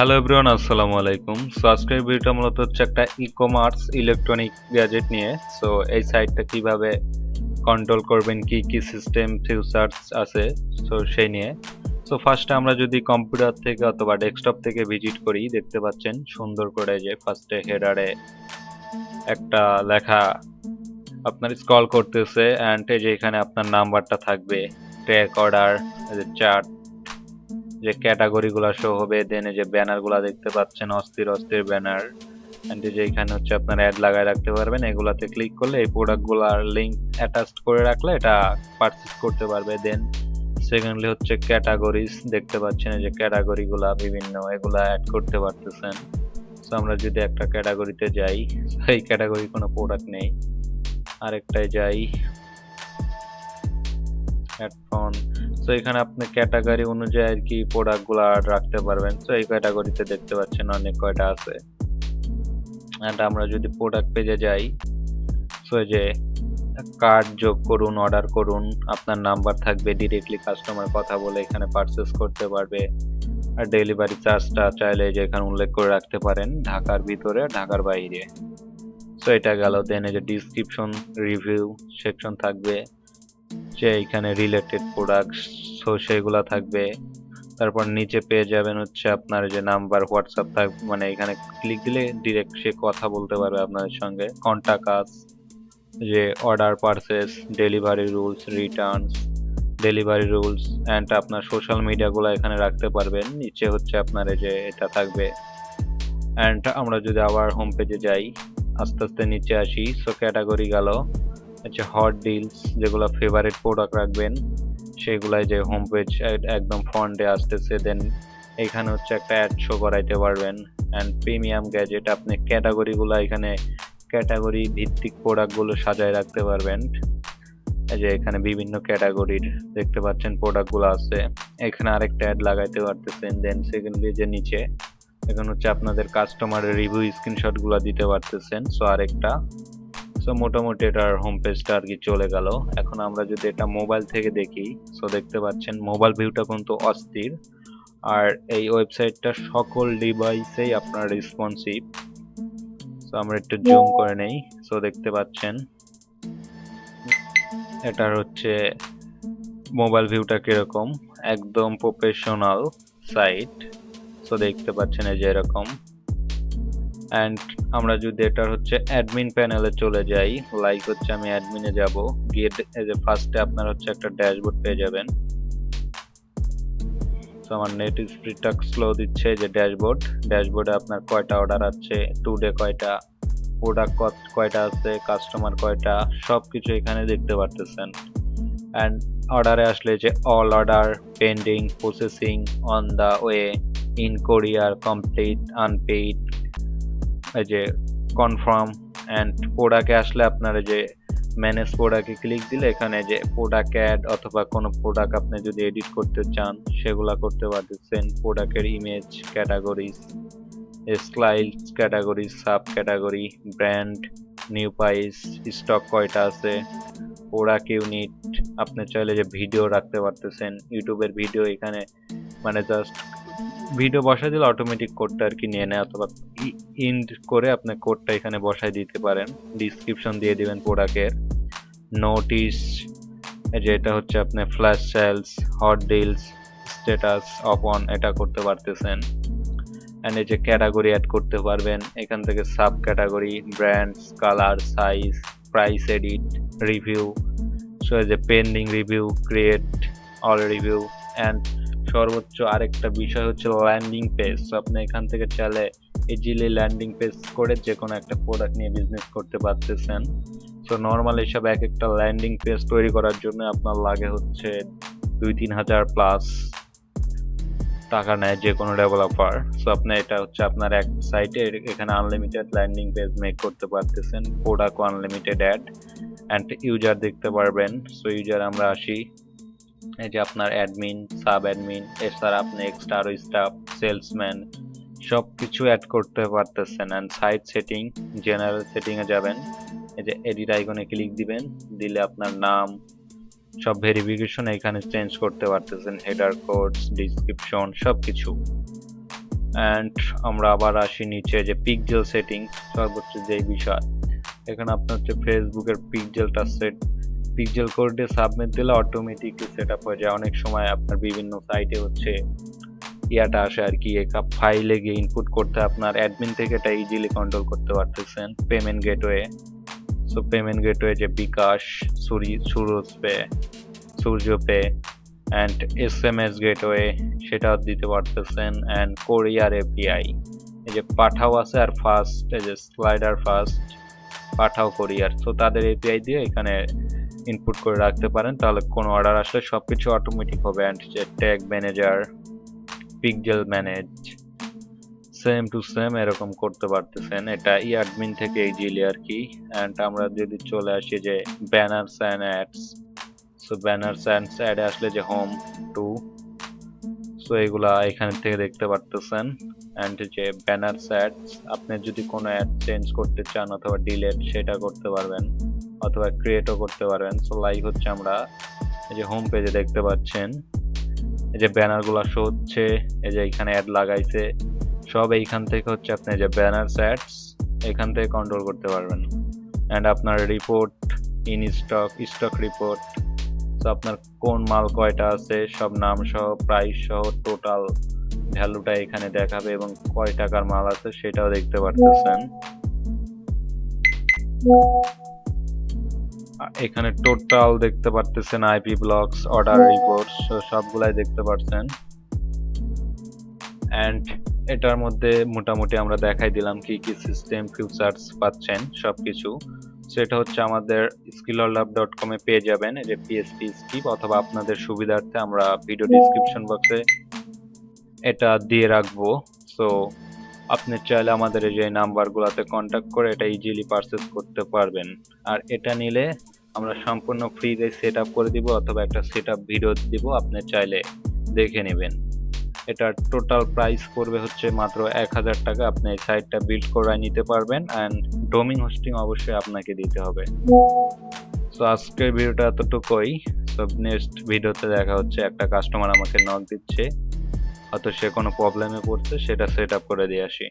Hello everyone আসসালামু আলাইকুম so আজকের ভিডিওটা মূলত হচ্ছে একটা ই কমার্স ইলেকট্রনিক গ্যাজেট নিয়ে। সো এই সাইটটা কীভাবে কন্ট্রোল করবেন, কি কি সিস্টেম ফিউচার্স আছে সো সেই নিয়ে। সো ফার্স্টে আমরা যদি কম্পিউটার থেকে অথবা ডেস্কটপ থেকে ভিজিট করি, দেখতে পাচ্ছেন সুন্দর করে যে ফার্স্টে হেডারে একটা লেখা আপনার স্ক্রল করতেছে। অ্যান্ড এই যে এখানে আপনার নাম্বারটা থাকবে ট্র্যাক অর্ডার চার্ট যে ক্যাটাগরি গুলা শো হবে দেন এই যে ব্যানারগুলা দেখতে পাচ্ছেন, অস্থির অস্থির ব্যানার এন্ড যে এখানে হচ্ছে আপনার অ্যাড লাগায় রাখতে পারবেন, এগুলাতে ক্লিক করলে এই প্রোডাক্টগুলার লিংক অ্যাটাচ করে রাখলে এটা পারচেজ করতে পারবে। দেন সেকেন্ডলি হচ্ছে ক্যাটাগরিজ দেখতে পাচ্ছেন যে ক্যাটাগরি গুলা বিভিন্ন, এগুলা অ্যাড করতে পারতেছেন। সো আমরা যদি একটা ক্যাটাগরিতে যাই, এই ক্যাটাগরি কোনো প্রোডাক্ট নেই, আরেকটায় যাই হেডফোন সো এখানে আপনি ক্যাটাগরি অনুযায়ী আর কি প্রোডাক্টগুলো রাখতে পারবেন। সো এই ক্যাটাগরিতে দেখতে পাচ্ছেন অনেক কয়টা আছে। অ্যান্ড আমরা যদি প্রোডাক্ট পেজে যাই সো যে কার্ড যোগ করুন অর্ডার করুন, আপনার নাম্বার থাকবে ডিরেক্টলি কাস্টমার কথা বলে এখানে পারচেস করতে পারবে। আর ডেলিভারি চার্জটা চাইলে যে এখানে উল্লেখ করে রাখতে পারেন, ঢাকার ভিতরে, ঢাকার বাইরে। সো এটা গেল দেন এই যে ডিসক্রিপশন রিভিউ সেকশন থাকবে। যে এখানে রিলেটেড প্রোডাক্টস সো সেগুলো থাকবে। তারপর নিচে পেয়ে যাবেন হচ্ছে আপনার যে নাম্বার হোয়াটসঅ্যাপ থাক মানে এখানে ক্লিক দিলে ডিরেক্ট সে কথা বলতে পারবে আপনাদের সঙ্গে। কন্টাক্ট আস যে order purchase delivery rules returns delivery rules and আপনার সোশ্যাল মিডিয়াগুলো এখানে রাখতে পারবেন। নিচে হচ্ছে আপনার যে এটা থাকবে। অ্যান্ড আমরা যদি আবার হোম পেজে যাই, আস্তে আস্তে নিচে আসি সো ক্যাটাগরি গেল। হচ্ছে হট ডিলস যেগুলো ফেভারিট প্রোডাক্ট রাখবেন, সেগুলাই যে হোম পেজ একদম ফ্রন্টে আসতেছে দেন এখানে হচ্ছে একটা অ্যাড শো করাইতে পারবেন অ্যান্ড প্রিমিয়াম গ্যাজেট আপনি ক্যাটাগরিগুলো এখানে ক্যাটাগরি ভিত্তিক প্রোডাক্টগুলো সাজায় রাখতে পারবেন। যে এখানে বিভিন্ন ক্যাটাগরির দেখতে পাচ্ছেন প্রোডাক্টগুলো আছে। এখানে আরেকটা অ্যাড লাগাইতে পারতেছেন দেন সেকেন্ডলি যে নিচে, এখন হচ্ছে আপনাদের কাস্টমারের রিভিউ স্ক্রিনশটগুলো দিতে পারতেছেন সো আরেকটা সো মোটামুটি এটার হোম পেজটা আর কি চলে গেল। এখন আমরা যদি এটা মোবাইল থেকে দেখি সো দেখতে পাচ্ছেন মোবাইল ভিউটা কিন্তু অস্থির। আর এই ওয়েবসাইটটা সকল ডিভাইসেই আপনার রেসপন্সিভ সো আমরা একটু জুম করে নেই। সো দেখতে পাচ্ছেন। এটার হচ্ছে মোবাইল ভিউটা কীরকম? একদম প্রফেশনাল সাইট সো দেখতে পাচ্ছেন এই যে এরকম। অ্যান্ড আমরা যদি এটার হচ্ছে অ্যাডমিন প্যানেলে চলে যাই লাইক হচ্ছে আমি অ্যাডমিনে যাব গিয়ে যে ফার্স্টে আপনার হচ্ছে একটা ড্যাশবোর্ড পেয়ে যাবেন। তো আমার নেট স্পিডটা স্লো দিচ্ছে যে ড্যাশবোর্ড ড্যাশবোর্ডে আপনার কয়টা অর্ডার আছে টুডে কয়টা প্রোডাক্ট কয়টা আছে কাস্টমার কয়টা সব কিছু এখানে দেখতে পারতেছেন। অ্যান্ড অর্ডারে আসলে যে all order pending processing on the way in courier complete unpaid এই যে কনফার্ম অ্যান্ড প্রোডাক্টে আসলে আপনার যে ম্যানেজ প্রোডাক্টে ক্লিক দিলে এখানে যে প্রোডাক্ট অ্যাড অথবা কোনো প্রোডাক্ট আপনি যদি এডিট করতে চান, সেগুলা করতে পারতেছেন। প্রোডাক্টের image categories slides category sub category brand new price stock কয়টা আছে প্রোডাক্ট ইউনিট আপনি চাইলে যে ভিডিও রাখতে পারতেছেন। ইউটিউবের ভিডিও এখানে মানে জাস্ট ভিডিও বসাই দিলে অটোমেটিক কোডটা আর কি নিয়ে নেয় অথবা ইন্ড করে আপনি কোডটা এখানে বসাই দিতে পারেন। ডিসক্রিপশন দিয়ে দিবেন প্রোডাক্টের নোটিশ যেটা হচ্ছে আপনি flash sales hot deals status on এটা করতে পারতেছেন। অ্যান্ড এই যে ক্যাটাগরি অ্যাড করতে পারবেন। এখান থেকে sub category brands colour size price edit review so যে pending review create all review and সর্বোচ্চ আরেকটা বিষয় হচ্ছে ল্যান্ডিং পেজ আপনি এখান থেকে চাইলে ইজিলি ল্যান্ডিং পেজ করে যে কোনো একটা প্রোডাক্ট নিয়ে বিজনেস করতে পারতেছেন। সো নর্মাল এসব এক একটা ল্যান্ডিং পেজ তৈরি করার জন্য আপনার লাগে হচ্ছে দুই তিন হাজার প্লাস টাকা নেয় যে কোনো ডেভেলপার সো আপনি এটা হচ্ছে আপনার এক সাইটে এখানে আনলিমিটেড ল্যান্ডিং পেজ মেক করতে পারতেছেন product unlimited add and user দেখতে পারবেন। সো ইউজার আমরা আসি। এই যে আপনার অ্যাডমিন সাব অ্যাডমিন এছাড়া আপনি এক্সট্রা আরও স্টাফ সেলসম্যান সব কিছু অ্যাড করতে পারতেছেন অ্যান্ড সাইট সেটিং জেনারেল সেটিংয়ে যাবেন। এই যে এডিট আইকনে ক্লিক দিবেন, দিলে আপনার নাম, সব ভেরিফিকেশন এখানে চেঞ্জ করতে পারতেছেন হেডার কোডস ডিসক্রিপশন সব কিছু অ্যান্ড আমরা আবার আসি নিচে যে পিকজেল সেটিংস সর্বোচ্চ যে বিষয়, এখানে আপনার হচ্ছে ফেসবুকের পিকজেলটা সেট পিকজেল কোডে সাবমিট দিলে অটোমেটিকলি সেট আপ হয়ে যায়। অনেক সময় আপনার বিভিন্ন সাইটে হচ্ছে ইয়াটা আসে আর কি একটা ফাইলে গিয়ে ইনপুট করতে আপনার অ্যাডমিন থেকে এটা ইজিলি কন্ট্রোল করতে পারতেছেন payment gateway so payment gateway যে বিকাশ, সুরি, Shurjo pay, Surjo pay and S M S gateway সেটাও দিতে পারতেছেন অ্যান্ড কোরিয়ার এপিআই এই যে পাঠাও আছে আর ফার্স্ট এই যে স্লাইডার ফার্স্ট পাঠাও কোরিয়ার সো তাদের এপিআই দিয়ে এখানে ইনপুট করে রাখতে পারেন, তাহলে কোনো অর্ডার আসলে সব কিছু অটোমেটিক হবে and tag manager pixel manage same to same এরকম করতে পারতেছেন। এটা ই অ্যাডমিন থেকে ইজিলি আর কি। অ্যান্ড আমরা যদি চলে আসি যে banners and ads so banners and অ্যাডে আসলে যে হোম টু সো এগুলা এখান থেকে দেখতে পারতেছেন। অ্যান্ড যে ব্যানার্স অ্যাডস আপনি যদি কোনো অ্যাড চেঞ্জ করতে চান অথবা ডিলেট সেটা করতে পারবেন। অথবা ক্রিয়েটও করতে পারবেন। সো লাইক হচ্ছে আমরা এই যে হোম পেজে দেখতে পাচ্ছেন। এই যে ব্যানারগুলো শো হচ্ছে, এই যে এখানে অ্যাড লাগাইছে। সব এইখান থেকে হচ্ছে আপনি যে ব্যানার অ্যাডস এখান থেকে কন্ট্রোল করতে পারবেন। অ্যান্ড আপনার report in stock stock report তো আপনার কোন মাল কয়টা আছে, সব নাম সহ প্রাইস সহ টোটাল ভ্যালুটা এখানে দেখাবে এবং কয় টাকার মাল আছে সেটাও দেখতে পারতেছেন। এখানে টোটাল দেখতে পারতেছেন আইপি ব্লকস অর্ডার রিপোর্টস সবগুলাই দেখতে পারছেন। অ্যান্ড এটার মধ্যে মোটামুটি আমরা দেখাই দিলাম কি কি সিস্টেম ফিউচার্স পাচ্ছেন সবকিছু। সেটা হচ্ছে আমাদের স্কিলরল্যাব ডট কমে পেয়ে যাবেন এই যে পিএসপি স্কিপ অথবা আপনাদের সুবিধার্থে আমরা ভিডিও ডিসক্রিপশন বক্সে এটা দিয়ে রাখব। সো আপনি চাইলে আমাদের এই যে নাম্বারগুলোতে কন্ট্যাক্ট করে এটা ইজিলি পারচেস করতে পারবেন। আর এটা নিলে আমরা সম্পূর্ণ ফ্রিতে সেট আপ করে দিব অথবা একটা সেট আপ ভিডিও দিব, আপনি চাইলে দেখে নেবেন। এটার টোটাল প্রাইস পড়বে হচ্ছে মাত্র এক হাজার টাকা। আপনি এই সাইটটা বিল্ড করে নিতে পারবেন অ্যান্ড ডোমিং হোস্টিং অবশ্যই আপনাকে দিতে হবে। সো আজকের ভিডিওটা এতটুকুই। সো নেক্সট ভিডিওতে দেখা হচ্ছে, একটা কাস্টমার আমাকে নক দিচ্ছে। হয়তো সে কোনো প্রবলেমে পড়ছে সেটা সেট আপ করে দিয়ে আসি।